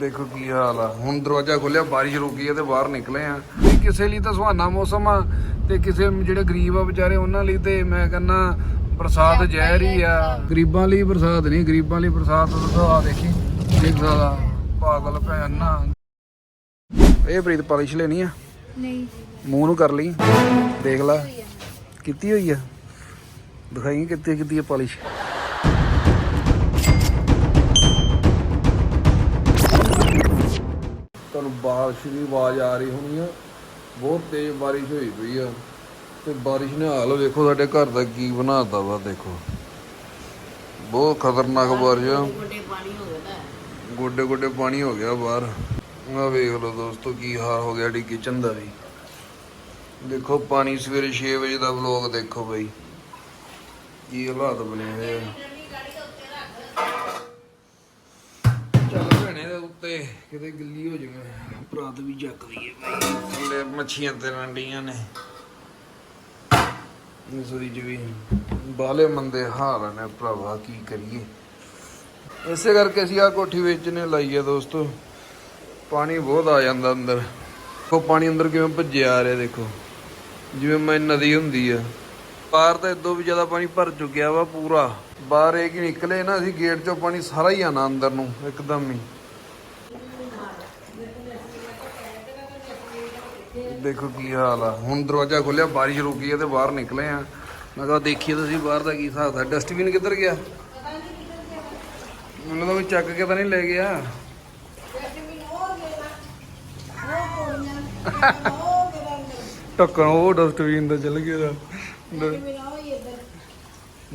ਦੇਖੋ ਕੀ ਹਾਲ ਆ। ਹੁਣ ਦਰਵਾਜ਼ਾ ਖੋਲਿਆ ਬਾਰਿਸ਼ ਰੁਕੀ ਹੈ ਤੇ ਬਾਹਰ ਨਿਕਲੇ ਆ। ਕਿਸੇ ਲਈ ਤਾਂ ਸੁਹਾਨਾ ਮੌਸਮ ਆ ਤੇ ਕਿਸੇ ਜਿਹੜੇ ਗਰੀਬ ਆ ਵਿਚਾਰੇ ਉਹਨਾਂ ਲਈ ਤੇ ਮੈਂ ਕਹਿੰਦਾ ਬਰਸਾਤ ਜ਼ਹਿਰ ਹੀ ਆ। ਗਰੀਬਾਂ ਲਈ ਬਰਸਾਤ ਨਹੀਂ ਗਰੀਬਾਂ ਲਈ ਬਰਸਾਤ ਤਾਂ ਆ ਦੇਖੀ ਦੇਖ ਸਕਦਾ ਪਾਗਲ ਭੈਣ ਨਾ। ਇਹ ਪ੍ਰੀਤ ਪਾਲਿਸ਼ ਲੈਣੀ ਆ? ਨਹੀਂ। ਮੂੰਹ ਨੂੰ ਕਰ ਲਈ। ਦੇਖ ਲੈ ਕੀਤੀ ਹੋਈ ਆ। ਦਿਖਾਈ ਕਿੱਥੇ ਕੀਤੀ ਆ ਪਾਲਿਸ਼। ਬਾਰਿਸ਼ ਦੀ ਆਵਾਜ਼ ਆ ਰਹੀ ਹੋਣੀ ਆ। ਬਹੁਤ ਤੇਜ਼ ਬਾਰਿਸ਼ ਹੋਈ ਪਈ ਆ। ਤੇ ਬਾਰਿਸ਼ ਨੇ ਹਾਲ ਵੇਖੋ ਸਾਡੇ ਘਰ ਦਾ ਕੀ ਬਣਾਤਾ ਵਾ ਦੇਖੋ। ਬਹੁਤ ਖਤਰਨਾਕ ਬਾਰਿਸ਼ ਆ। ਗੋਡੇ ਗੋਡੇ ਪਾਣੀ ਹੋ ਗਿਆ ਬਾਹਰ। ਆ ਵੇਖ ਲਓ ਦੋਸਤੋ ਕੀ ਹਾਲ ਹੋ ਗਿਆ ਡੀ ਕਿਚਨ ਦਾ ਵੀ। ਦੇਖੋ ਪਾਣੀ ਸਵੇਰੇ 6 ਵਜੇ ਦਾ ਵਲੋਗ ਦੇਖੋ ਬਈ। ਕੀ ਹਾਲਾਤ ਬਣੇ ਹੋਏ ਆ। ਕਿਤੇ ਗਿੱਲੀ ਹੋ ਜਾਵੇ। ਭਰਾਤ ਵੀ ਜੱਕਦੀ ਹੈ ਬਈ ਥੱਲੇ ਮੱਛੀਆਂ ਤੇ ਰੰਡੀਆਂ ਨੇ। ਨਸਰੀ ਜੀ ਵੀ ਬਾਲੇ ਮੰਦੇ ਹਾਲ ਨੇ ਭਰਾਵਾ ਕੀ ਕਰੀਏ। ਇਸੇ ਕਰਕੇ ਅਸੀਂ ਆ ਕੋਠੀ ਵੇਚਣੇ ਲਾਈ ਆ ਦੋਸਤੋ। ਪਾਣੀ ਬਹੁਤ ਆ ਜਾਂਦਾ ਅੰਦਰ। ਉਹ ਪਾਣੀ ਅੰਦਰ ਕਿਵੇਂ ਭੱਜਿਆ ਆ ਰਿਹਾ ਦੇਖੋ। ਜਿਵੇਂ ਮੈਂ ਨਦੀ ਹੁੰਦੀ ਆ। ਬਾਹਰ ਤਾਂ ਇਦੋਂ ਵੀ ਜ਼ਿਆਦਾ ਪਾਣੀ ਭਰ ਚੁੱਕਿਆ ਵਾ ਪੂਰਾ। ਬਾਹਰ ਇਹ ਕਿ ਨਿਕਲੇ ਨਾ ਅਸੀਂ ਗੇਟ ਚੋਂ ਪਾਣੀ ਸਾਰਾ ਹੀ ਆਣਾ ਅੰਦਰ ਨੂੰ ਇੱਕਦਮ ਹੀ। ਦੇਖੋ ਕੀ ਹਾਲ ਆ। ਹੁਣ ਦਰਵਾਜ਼ਾ ਖੋਲਿਆ, ਬਾਰਿਸ਼ ਰੁਕੀ ਹੈ ਤੇ ਬਾਹਰ ਨਿਕਲੇ ਆ। ਮੈਂ ਕਿਹਾ ਦੇਖੀਏ ਤੁਸੀਂ ਬਾਹਰ ਦਾ ਕੀ ਹਿਸਾਬ ਹੈ ਡਸਟਬਿਨ ਕਿੱਧਰ ਗਿਆ? ਮੈਨੂੰ ਤਾਂ ਕੋਈ ਚੱਕ ਕੇ ਤਾਂ ਨਹੀਂ ਲੈ ਗਿਆ। ਟੱਕਣ ਉਹ ਡਸਟਬਿਨ ਦਾ ਚੱਲ ਗਿਆ।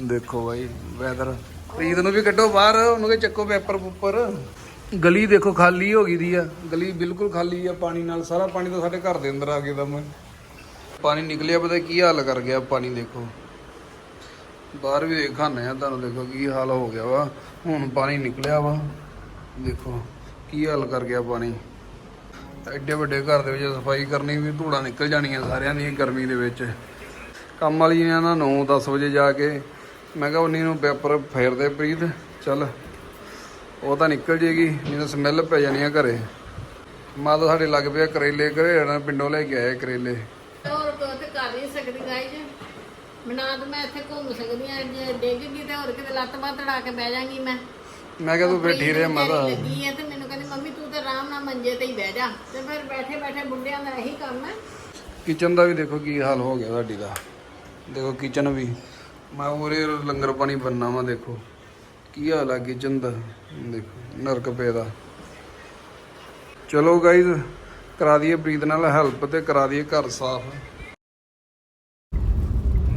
ਦੇਖੋ ਬਾਈ ਵੈਦਰ ਪ੍ਰੀਤ ਨੂੰ ਵੀ ਕੱਢੋ ਬਾਹਰ, ਉਹਨੂੰ ਕਿ ਚੱਕੋ ਪੇਪਰ। ਉੱਪਰ ਗਲੀ ਦੇਖੋ ਖਾਲੀ ਹੋ ਗਈ ਦੀ ਆ। ਗਲੀ ਬਿਲਕੁਲ ਖਾਲੀ ਆ, ਪਾਣੀ ਨਾਲ ਸਾਰਾ ਪਾਣੀ ਤਾਂ ਸਾਡੇ ਘਰ ਦੇ ਅੰਦਰ ਆ ਗਿਆ ਦਾ ਮੈਂ ਪਾਣੀ ਨਿਕਲਿਆ, ਪਤਾ ਕੀ ਹਾਲ ਕਰ ਗਿਆ ਪਾਣੀ ਦੇਖੋ। ਬਾਹਰ ਵੀ ਦੇਖਾਨੇ ਆ, ਤੁਹਾਨੂੰ ਦੇਖੋ ਕੀ ਹਾਲ ਹੋ ਗਿਆ ਵਾ। ਹੁਣ ਪਾਣੀ ਨਿਕਲਿਆ ਵਾ, ਦੇਖੋ ਕੀ ਹਾਲ ਕਰ ਗਿਆ ਪਾਣੀ। ਐਡੇ ਵੱਡੇ ਘਰ ਦੇ ਵਿੱਚ ਸਫ਼ਾਈ ਕਰਨੀ ਵੀ, ਧੂੜਾ ਨਿਕਲ ਜਾਣੀਆਂ ਸਾਰਿਆਂ ਦੀ ਗਰਮੀ ਦੇ ਵਿੱਚ। ਕੰਮ ਵਾਲੀ ਨੇ ਨਾ 9 10 ਵਜੇ ਜਾ ਕੇ, ਮੈਂ ਕਿਹਾ ਉਨੀ ਨੂੰ ਪੇਪਰ ਫੇਰਦੇ ਪ੍ਰੀਤ, ਚੱਲ। ਉਹ ਤਾਂ ਨਿਕਲ ਜੇਗੀ ਨਹੀਂ ਤਾਂ ਸਮੈਲ ਪੈ ਜਾਣੀ ਆ ਘਰੇ। ਮਾਤਾ ਸਾਡੇ ਲੱਗ ਪਿਆ ਕਰੇਲੇ ਘਰੇ ਨਾ ਪਿੰਡੋਂ ਲੈ ਕੇ ਆਏ ਕਰੇਲੇ। ਹੋਰ ਕੋ ਤੇ ਕਰ ਨਹੀਂ ਸਕਦੀ ਗਾਇਜ ਮਨਾ ਤਾਂ ਮੈਂ ਇੱਥੇ ਘੁੰਮ ਸਕਦੀ ਆ ਜੇ ਡਿੱਗ ਗਈ ਤੇ ਹੋਰ ਕਿਤੇ ਲੱਤ ਬਾਹ ਤੜਾ ਕੇ ਬਹਿ ਜਾਗੀ ਮੈਂ। ਮੈਂ ਕਿਹਾ ਤੂੰ ਬੈਠੀ ਰਹਿ ਮਾਤਾ। ਲੱਗੀ ਹੈ ਤੇ ਮੈਨੂੰ ਕਹਿੰਦੀ ਮੰਮੀ ਤੂੰ ਤੇ ਆਰਾਮ ਨਾਲ ਮੰਜੇ ਤੇ ਹੀ ਬਹਿ ਜਾ। ਤੇ ਫਿਰ ਬੈਠੇ ਬੈਠੇ ਬੁੱਢਿਆਂ ਦਾ ਇਹੀ ਕੰਮ ਹੈ। ਕਿਚਨ ਦਾ ਵੀ ਦੇਖੋ ਕੀ ਹਾਲ ਹੋ ਗਿਆ ਸਾਡੀ ਦਾ। ਦੇਖੋ ਕਿਚਨ ਵੀ। ਮੈਂ ਉਰੇ ਲੰਗਰ ਪਾਣੀ ਬੰਨਾ ਵਾ ਦੇਖੋ। ਕੀ ਹਾਲ ਆ ਕਿਚਨ ਦਾ? ਦੇਖੋ ਨਰਕ ਪੇ ਦਾ ਚਲੋ ਗਾਈਜ਼ ਕਰਾ ਦਈਏ ਪ੍ਰੀਤ ਨਾਲ ਹੈਲਪ ਤੇ ਕਰਾ ਦਈਏ ਘਰ ਸਾਫ਼।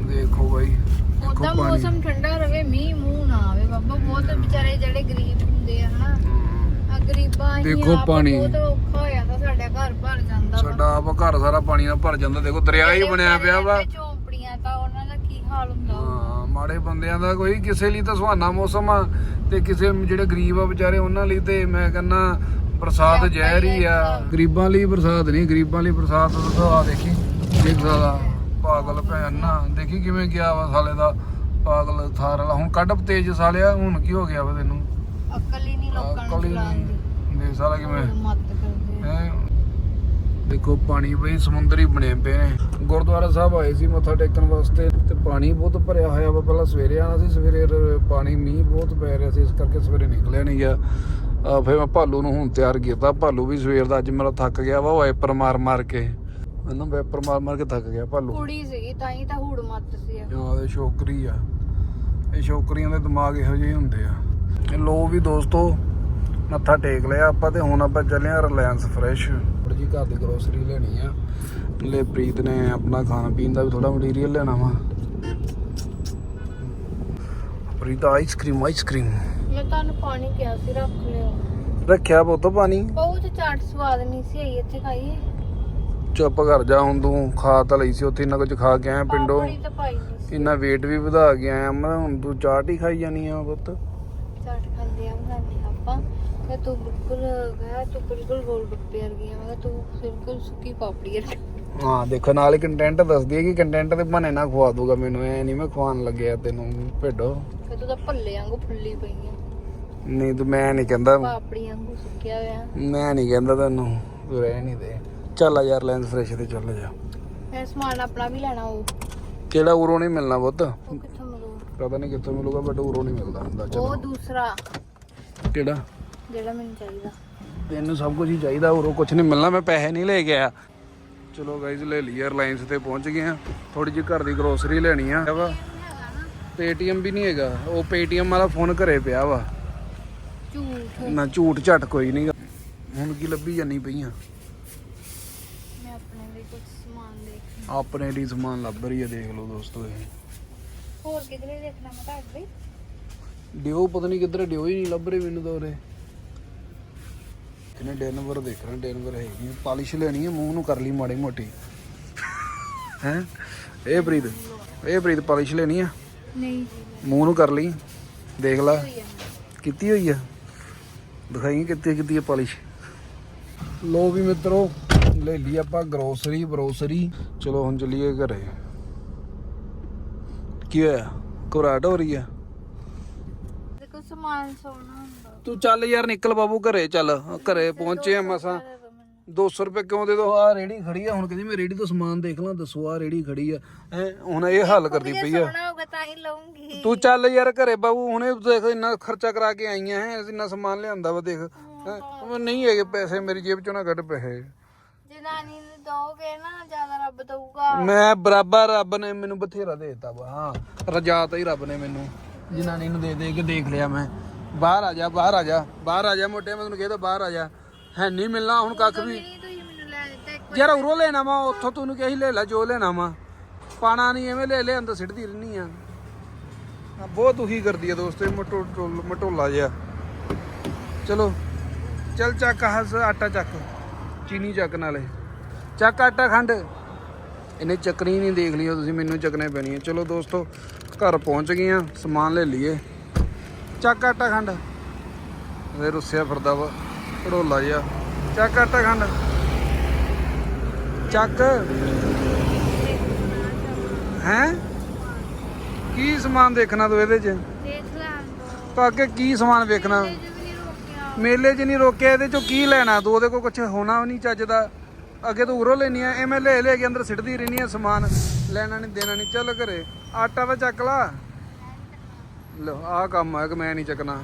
ਦੇਖੋ ਬਾਈ ਉਦਾਂ ਮੌਸਮ ਠੰਡਾ ਰਵੇ ਮੀਂਹ ਮੂੰਹ ਨਾ ਆਵੇ ਬਾਬਾ ਬਹੁਤ ਵਿਚਾਰੇ ਜਿਹੜੇ ਗਰੀਬ ਹੁੰਦੇ ਆ ਹਨਾ ਆ ਗਰੀਬਾਂ ਹੀ ਦੇਖੋ ਪਾਣੀ। ਬਹੁਤ ਔਖਾ ਹੋਇਆ ਤਾਂ ਸਾਡਾ ਘਰ ਭਰ ਜਾਂਦਾ ਸਾਡਾ ਆਪ ਘਰ ਸਾਰਾ ਪਾਣੀ ਨਾਲ ਭਰ ਜਾਂਦਾ। ਦੇਖੋ ਦਰਿਆ ਹੀ ਬਣਿਆ ਪਿਆ ਵਾ। ਝੌਂਪੜੀਆਂ ਤਾਂ ਉਹਨਾਂ ਹਾਲ ਹੁੰਦਾ ਹੋਊ। ਹਾਂ ਮਾੜੇ ਬੰਦਿਆਂ ਦਾ ਕੋਈ ਕਿਸੇ ਲਈ ਤਾਂ ਸੁਹਾਨਾ ਮੌਸਮ ਆ ਤੇ ਕਿਸੇ ਜਿਹੜੇ ਗਰੀਬ ਆ ਵਿਚਾਰੇ ਉਹਨਾਂ ਲਈ ਤੇ ਮੈਂ ਕਹਿੰਦਾ ਬਰਸਾਤ ਜ਼ਹਿਰ ਹੀ ਆ ਗਰੀਬਾਂ ਲਈ ਬਰਸਾਤ ਨਹੀਂ ਗਰੀਬਾਂ ਲਈ ਬਰਸਾਤ ਤਾਂ ਆ ਦੇਖੀ ਦੇਖ ਸਕਦਾ ਪਾਗਲ ਭੈਣ ਨਾ ਦੇਖੀ ਕਿਵੇਂ ਗਿਆ ਵਾ ਸਾਲੇ ਦਾ ਪਾਗਲ ਥਾਰ ਵਾਲਾ ਹੁਣ ਕੱਢ ਤੇਜ ਸਾਲਿਆ ਹੁਣ ਕੀ ਹੋ ਗਿਆ ਵਾ ਤੈਨੂੰ ਅਕਲ ਹੀ ਨਹੀਂ ਲੋਕਾਂ ਨੂੰ ਚਲਾਉਣ ਦੀ ਨਹੀਂ ਦੇਖ ਸਾਲਾ ਕਿਵੇਂ ਮੱਤ ਕਰਦੇ ਆ। ਹੈਂ। ਦੇਖੋ ਪਾਣੀ ਬਈ ਸਮੁੰਦਰੀ ਬਣੇ ਪਏ ਨੇ। ਗੁਰਦੁਆਰਾ ਸਾਹਿਬ ਆਏ ਸੀ ਮੱਥਾ ਟੇਕਣ ਵਾਸਤੇ ਤੇ ਪਾਣੀ ਬਹੁਤ ਭਰਿਆ ਹੋਇਆ ਵਾ। ਪਹਿਲਾਂ ਸਵੇਰੇ ਆਣਾ ਸੀ ਸਵੇਰੇ ਪਾਣੀ ਮੀਂਹ ਬਹੁਤ ਪੈ ਰਿਹਾ ਸੀ ਇਸ ਕਰਕੇ ਸਵੇਰੇ ਨਿਕਲਿਆ ਨਹੀਂ ਗਿਆ। ਫਿਰ ਮੈਂ ਭਾਲੂ ਨੂੰ ਹੁਣ ਤਿਆਰ ਕੀਤਾ। ਭਾਲੂ ਵੀ ਸਵੇਰ ਦਾ ਅੱਜ ਮੇਰਾ ਥੱਕ ਗਿਆ ਵਾ ਵਾਈਪਰ ਮਾਰ ਮਾਰ ਕੇ। ਮੈਨੂੰ ਵਾਈਪਰ ਮਾਰ ਮਾਰ ਕੇ ਥੱਕ ਗਿਆ ਭਾਲੂ। ਕੁੜੀ ਸੀਗੀ ਤਾਂ ਹੀ ਤਾਂ ਹੂੜ ਮੱਤ ਸੀ ਆ। ਹਾਂ ਇਹ ਸ਼ੋਕਰੀ ਆ। ਇਹ ਸ਼ੋਕਰੀਆਂ ਦੇ ਦਿਮਾਗ ਇਹੋ ਜਿਹੇ ਹੁੰਦੇ ਆ। ਇਹ ਲੋ ਵੀ ਦੋਸਤੋ ਮੱਥਾ ਟੇਕ ਲਿਆ ਆਪਾਂ ਤੇ ਹੁਣ ਆਪਾਂ ਚੱਲੇ ਆ ਰਿਲਾਇੰਸ ਫਰੈਸ਼। ਥੋੜੀ ਜੀ ਘਰ ਦੀ ਗਰੋਸਰੀ ਲੈਣੀ ਆ। ਲੈ ਪ੍ਰੀਤ ਨੇ ਆਪਣਾ ਖਾਣ ਪੀਣ ਦਾ ਵੀ ਥੋੜਾ ਮਟੀਰੀਅਲ ਲੈਣਾ ਵਾ। ਪ੍ਰੀਤ ਆਈਸਕ੍ਰੀਮ ਆਈਸਕ੍ਰੀਮ ਮੈਂ ਤੁਹਾਨੂੰ ਪਾਣੀ ਕਿਹਾ ਸੀ ਰੱਖ ਲਿਓ। ਰੱਖਿਆ ਪੁੱਤ ਪਾਣੀ? ਬਹੁਤ ਚਾਟ ਸਵਾਦ ਨਹੀਂ ਸੀ ਆਈ ਇੱਥੇ ਖਾਈਏ ਚੁੱਪ ਕਰ ਜਾ ਹੁਣ ਤੂੰ ਖਾ ਤਾਂ ਲਈ ਸੀ ਉੱਥੇ ਇੰਨਾ ਕੁਝ ਖਾ ਕੇ ਆਇਆ ਪਿੰਡੋਂ। ਪਾਪੜੀ ਤਾਂ ਪਾਈ ਨਹੀਂ ਸੀ। ਇੰਨਾ weight ਵੀ ਵਧਾ ਕੇ ਆਇਆ ਮੈਂ ਹੁਣ ਤੂੰ ਚਾਟ ਹੀ ਖਾਈ ਜਾਨੀ ਆ ਪੁੱਤ ਚਾਟ ਖਾਂਦੇ ਆ ਖਾਂਦੇ ਆ ਆਪਾਂ ਕਿ ਤੂੰ ਬਿਲਕੁਲ ਗਿਆ ਤੂੰ ਬਿਲਕੁਲ ਗੋਲ ਗੱਪੇ ਵਰਗੀ ਆ ਮੈਂ ਕਿਹਾ ਤੂੰ ਬਿਲਕੁਲ ਸੁੱਕੀ ਪਾਪੜੀ ਵਰਗੀ। ਹਾਂ ਦੇਖੋ ਨਾਲ ਹੀ ਕੰਟੈਂਟ ਦੱਸਦੀ ਹੈ ਕਿ ਕੰਟੈਂਟ ਦੇ ਬਹਾਨੇ ਨਾ ਖਵਾ ਦੂਗਾ ਮੈਨੂੰ ਐ ਨਹੀਂ ਮੈਂ ਖਵਾਉਣ ਲੱਗਿਆ ਤੈਨੂੰ ਭੇਡੋ। ਕਿ ਤੂੰ ਤਾਂ ਭੱਲੇ ਵਾਂਗੂ ਫੁੱਲੀ ਪਈ ਆ। ਨਹੀਂ ਤੂੰ ਮੈਂ ਨਹੀਂ ਕਹਿੰਦਾ। ਪਾਪੜੀ ਵਾਂਗੂ ਸੁੱਕਿਆ ਹੋਇਆ। ਮੈਂ ਨਹੀਂ ਕਹਿੰਦਾ ਤੈਨੂੰ ਤੂੰ ਰਹਿ ਨਹੀਂ ਦੇ। ਚੱਲ ਆ ਯਾਰ ਲੈਂਸ ਫਰੈਸ਼ ਤੇ ਚੱਲ ਜਾ। ਫਿਰ ਸਮਾਨ ਆਪਣਾ ਵੀ ਲੈਣਾ ਉਹ। ਕਿਹੜਾ ਉਰੋਂ ਨਹੀਂ ਮਿਲਣਾ ਪੁੱਤ? ਉਹ ਕਿੱਥੋਂ ਮਿਲੂ ਪਤਾ ਨਹੀਂ ਕਿੱਥੋਂ ਮਿਲੂਗਾ ਬਟ ਉਰੋਂ ਨਹੀਂ ਮਿਲਦਾ ਹੁੰਦਾ ਉਹ ਚਲੋ ਦੂਸਰਾ। ਕਿਹੜਾ? ਜਿਹੜਾ ਮੈਨੂੰ ਚਾਹੀਦਾ। ਤੈਨੂੰ ਸਭ ਕੁਝ ਹੀ ਚਾਹੀਦਾ ਉਰੋਂ ਕੁਝ ਨਹੀਂ ਮਿਲਣਾ ਮੈਂ ਪੈਸੇ ਨਹੀਂ ਲੈ ਕੇ ਆਇਆ। ਚਲੋ ਗਾਈਜ਼ ਲੈ ਲਈ ਰਿਲਾਇੰਸ ਤੇ ਪਹੁੰਚ ਗਏ ਆ। ਥੋੜੀ ਜਿਹੀ ਘਰ ਦੀ ਗਰੋਸਰੀ ਲੈਣੀ ਆ। ਵਾ। ਪੇਟੀਐਮ ਵੀ ਨਹੀਂ ਹੈਗਾ। ਉਹ ਪੇਟੀਐਮ ਵਾਲਾ ਫੋਨ ਘਰੇ ਪਿਆ ਵਾ। ਝੂਠ ਨਾ ਝੂਠ ਝਟ ਕੋਈ ਨਹੀਂ ਹੁਣ ਕੀ ਲੱਭੀ ਜਾਨੀ ਪਈਆਂ? ਮੈਂ ਆਪਣੇ ਲਈ ਕੁਝ ਸਮਾਨ ਦੇਖ ਆਪਣੇ ਲਈ ਸਮਾਨ ਲੱਭ ਰਹੀ ਆ ਦੇਖ ਲਓ ਦੋਸਤੋ ਇਹ। ਹੋਰ ਕਿਧਰੇ ਦੇਖਣਾ ਮੈਂ ਤੁਹਾਡੇ ਡਿਓ ਪਤਾ ਨਹੀਂ ਕਿੱਧਰ ਡਿਓ ਹੀ ਨਹੀਂ ਲੱਭ ਰਹੇ ਮੈਨੂੰ ਤਾਂ ਉਰੇ। ਕਿਨੇ ਡੈਨਵਰ ਦੇਖ ਰਹੇ ਡੈਨਵਰ ਹੈਗੀ ਆ। ਪਾਲਿਸ਼ ਲੈਣੀ ਹੈ ਮੂੰਹ ਨੂੰ ਕਰ ਲਈ ਮਾੜੀ ਮੋਟੀ। ਹੈ? ਇਹ ਪ੍ਰੀਤ ਇਹ ਪ੍ਰੀਤ ਪਾਲਿਸ਼ ਲੈਣੀ ਆ? ਨਹੀਂ। ਮੂੰਹ ਨੂੰ ਕਰ ਲਈ। ਦੇਖ ਲੈ। ਕੀਤੀ ਹੋਈ ਆ। ਦਿਖਾਈ ਕਿੱਥੇ ਕੀਤੀ ਆ ਪਾਲਿਸ਼। ਲੋ ਵੀ ਮਿੱਤਰੋ ਲੈ ਲਈ ਆਪਾਂ ਗਰੋਸਰੀ ਬਰੋਸਰੀ ਚਲੋ ਹੁਣ ਚੱਲੀਏ ਘਰੇ। ਕੀ ਹੋਇਆ? ਘਬਰਾਹਟ ਹੋ ਰਹੀ ਆ? ਦੇਖੋ ਸਮਾਨ ਸੋਨਾ ਤੂੰ ਚੱਲ ਯਾਰ ਨਿਕਲ ਬਾਬੂ ਘਰੇ ਚੱਲ। ਘਰੇ ਪਹੁੰਚੇ ਆ ਮਸਾਂ। 200 ਰੁਪਏ ਕਿਉਂ ਦੇ ਦੋ? ਆ ਰੇੜੀ ਖੜੀ ਆ ਹੁਣ ਕਹਿੰਦੀ ਮੈਂ ਰੇੜੀ ਤੋਂ ਸਮਾਨ ਦੇਖ ਲਾਂ ਦੱਸੋ ਆ ਰੇੜੀ ਖੜੀ ਆ। ਹੈਂ, ਹੁਣ ਇਹ ਹੱਲ ਕਰਦੀ ਪਈ ਆ। ਤਾਂ ਚੱਲ ਯਾਰ ਘਰੇ ਬਾਬੂ ਹੁਣੇ ਦੇਖ ਇੰਨਾ ਖਰਚਾ ਕਰਾ ਕੇ ਆਈਆਂ ਹੈ ਇੰਨਾ ਸਮਾਨ ਲਿਆਂਦਾ ਵਾ ਦੇਖ। ਨਹੀਂ ਹੈਗੇ ਪੈਸੇ ਮੇਰੀ ਜੇਬ ਚੋਂ ਨਾ ਕੱਢ ਪੈਸੇ। ਜੇ ਨਾਨੀ ਨੂੰ ਦੋਗੇ ਨਾ ਜ਼ਿਆਦਾ ਰੱਬ ਦਊਗਾ। ਮੈਂ ਬਰਾਬਰ ਰੱਬ ਨੇ ਮੈਨੂੰ ਬਥੇਰਾ ਦੇ ਦਿੱਤਾ ਵਾ ਹਾਂ ਰਜਾਤਾ ਹੀ ਰੱਬ ਨੇ ਮੈਨੂੰ। ਜਨਾਨੀ ਨੂੰ ਦੇ ਦੇ ਕੇ ਦੇਖ ਲਿਆ ਮੈਂ। ਬਾਹਰ ਆ ਜਾ ਬਾਹਰ ਆ ਜਾ ਬਾਹਰ ਆ ਜਾ ਮੋਟੇ ਮੈਂ ਤੈਨੂੰ ਕਹਿੰਦਾ ਬਾਹਰ ਆ ਜਾ। ਹੈ ਨਹੀਂ ਮਿਲਣਾ ਹੁਣ ਕੱਖ ਵੀ। ਨਹੀਂ ਤੁਸੀਂ ਮੈਨੂੰ ਲੈ ਦਿੱਤਾ ਇੱਕ ਯਾਰ ਉਰੋਂ ਲੈਣਾ ਵਾ ਉੱਥੋਂ ਤੈਨੂੰ ਕਹੀ ਲੈ ਲੈ ਜੋ ਲੈਣਾ ਵਾ। ਪਾਣਾ ਨਹੀਂ ਐਵੇਂ ਲੈ ਲੈ ਅੰਦਰ ਸਿੱਟਦੀ ਰਹਿਣੀ ਆ। ਆ, ਬਹੁਤ ਦੁਖੀ ਕਰਦੀ ਆ ਦੋਸਤੋ ਮਟੋ ਟੋਲ- ਮਟੋਲਾ ਜਿਹਾ। ਚਲੋ ਚੱਲ ਚੱਕ ਹਸ ਆਟਾ ਚੱਕ ਚੀਨੀ ਚੱਕ ਨਾਲੇ। ਚੱਕ ਆਟਾ ਖੰਡ। ਇਹਨੇ ਚੱਕਣੀ ਨਹੀਂ ਦੇਖ ਲਿਓ ਤੁਸੀਂ ਮੈਨੂੰ ਚੱਕਣੇ ਪੈਣੀ ਹੈ ਚਲੋ ਦੋਸਤੋ ਘਰ ਪਹੁੰਚ ਗਏ ਆ ਸਮਾਨ ਲੈ ਲਈਏ। ਚੱਕ ਆਟਾ ਖੰਡ। ਇਹ ਰੁੱਸਿਆ ਫਿਰਦਾ ਵਾ ਢੋਲਾ ਜਿਹਾ। ਚੱਕ ਆਟਾ ਖੰਡ। ਚੱਕ। ਹੈ? ਕੀ ਸਮਾਨ ਦੇਖਣਾ ਤੂੰ ਇਹਦੇ 'ਚ? ਦੇਖ ਲੈਣ ਦੋ ਕਾਕੇ ਕੀ ਸਮਾਨ ਵੇਖਣਾ? ਵੀ ਮੇਲੇ 'ਚ ਨਹੀਂ ਰੋਕਿਆ ਇਹਦੇ 'ਚੋਂ ਕੀ ਲੈਣਾ? ਤੂੰ ਉਹਦੇ ਕੋਲ ਕੁਝ ਹੋਣਾ ਵੀ ਨਹੀਂ ਚੱਜਦਾ ਅੱਗੇ ਤੂੰ ਉਰੋਂ ਲੈਣੀ ਆ ਐਵੇਂ ਲੈ ਲੈ ਕੇ ਅੰਦਰ ਸਿੱਟਦੀ ਰਹਿਣੀ ਆ ਸਮਾਨ। ਲੈਣਾ ਨਹੀਂ ਦੇਣਾ ਨਹੀਂ ਚੱਲ ਘਰੇ। ਆਟਾ ਤਾਂ ਚੱਕ ਲਾ। ਲੋ ਆਹ ਕੰਮ ਹੈ ਕਿ ਮੈਂ ਨਹੀਂ ਚੱਕਣਾ।